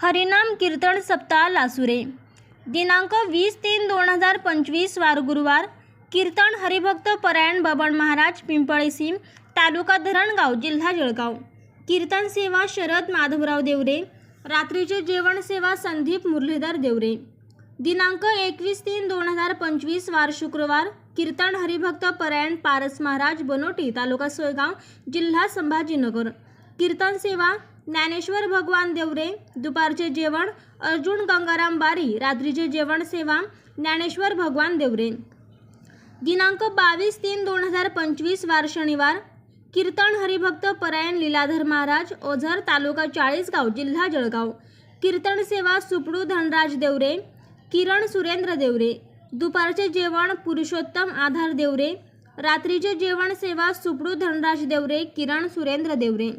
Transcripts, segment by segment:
हरिनाम कीर्तन सप्ताह लासुरे. दिनांक वीस तीन दोन हजार पंचवीस वार गुरुवार कीर्तन हरिभक्त परायण बबन महाराज पिंपळेसीम तालुका धरणगाव जिल्हा जळगाव. कीर्तन सेवा शरद माधवराव देवरे रात्रीचे जेवण सेवा संदीप मुरलीधर देवरे. दिनांक एकवीस तीन दोन हजार पंचवीस वार शुक्रवार कीर्तन हरिभक्त परायण पारस महाराज बनोटी तालुका सोयगाव जिल्हा संभाजीनगर. कीर्तन सेवा ज्ञानेश्वर भगवान देवरे दुपारचे जेवण अर्जुन गंगाराम बारी रात्रीचे जेवण सेवा ज्ञानेश्वर भगवान देवरे. दिनांक बावीस तीन दोन हजार पंचवीस वार शनिवार कीर्तन हरिभक्त परायण लीलाधर महाराज ओझर तालुका चाळीसगाव जिल्हा जळगाव. कीर्तन सेवा सुपडू धनराज देवरे किरण सुरेंद्र देवरे. दुपारचे जेवण पुरुषोत्तम आधार देवरे. रात्रीचे जेवण सेवा सुपडू धनराज देवरे किरण सुरेंद्र देवरे.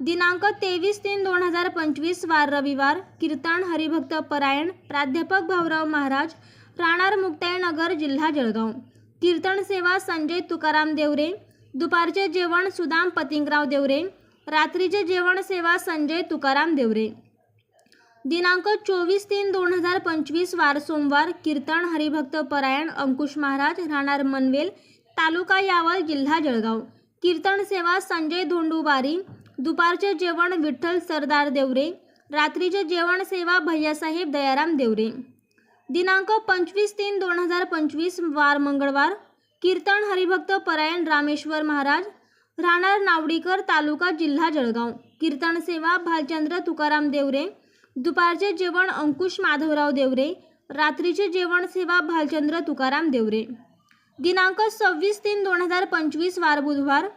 दिनांक तेवीस तीन दोन हजार पंचवीस वार रविवार कीर्तन हरिभक्त परायण प्राध्यापक भाऊराव महाराज राणार मुक्ताईनगर जिल्हा जळगाव. कीर्तन सेवा संजय तुकाराम देवरे दुपारचे जेवण सुदाम पतिंगराव देवरे रात्रीचे जेवण सेवा संजय तुकाराम देवरे. दिनांक चोवीस तीन दोन हजार पंचवीस वार सोमवार कीर्तन हरिभक्त परायण अंकुश महाराज राहणार मनवेल तालुका यावल जिल्हा जळगाव. कीर्तन सेवा संजय धोंडूबारी दुपारचे जेवण विठ्ठल सरदार देवरे रात्रीचे जेवण सेवा भैयासाहेब दयाराम देवरे. दिनांक पंचवीस तीन दोन हजार पंचवीस वार मंगळवार कीर्तन हरिभक्त परायण रामेश्वर महाराज राहणार नावडीकर तालुका जिल्हा जळगाव. कीर्तन सेवा भालचंद्र तुकाराम देवरे दुपारचे जेवण अंकुश माधवराव देवरे रात्रीचे जेवण सेवा भालचंद्र तुकाराम देवरे. दिनांक सव्वीस तीन दोन हजार पंचवीस वार बुधवार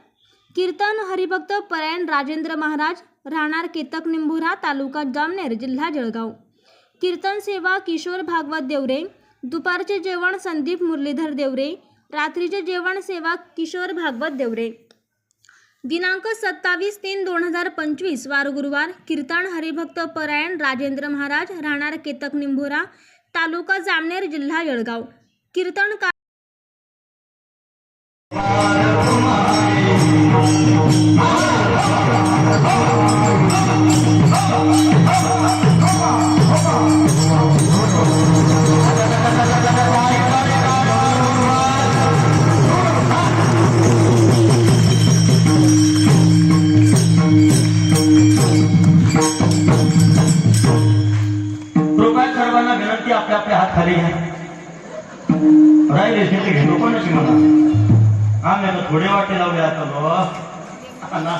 कीर्तन हरिभक्त परायण राजेंद्र महाराज राहणार केतक निंभुरा तालुका जामनेर जिल्हा जळगाव. कीर्तन सेवा किशोर भागवत देवरे. दुपारचे जेवण संदीप मुरलीधर देवरे. रात्रीचे जेवण सेवा किशोर भागवत देवरे. दिनांक सत्तावीस तीन दोन हजार पंचवीस वार गुरुवार कीर्तन हरिभक्त परायण राजेंद्र महाराज राहणार केतक निंभोरा तालुका जामनेर जिल्हा जळगाव. कीर्तन आपले आपले हात खाली घ्या राहिले ते पण नशी मला आम्ही थोडे वाटे लावले आता बाबा पहिला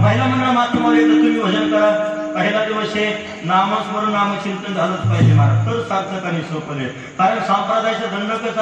महिला मंडळ माध्यमावर येतं तुम्ही भजन करा पहिला दिवस हे नामस्मरण नामचिंतन झालंच पाहिजे महाराज तर सार्थक आणि सोपले कारण संप्रदायाचा दंड कसं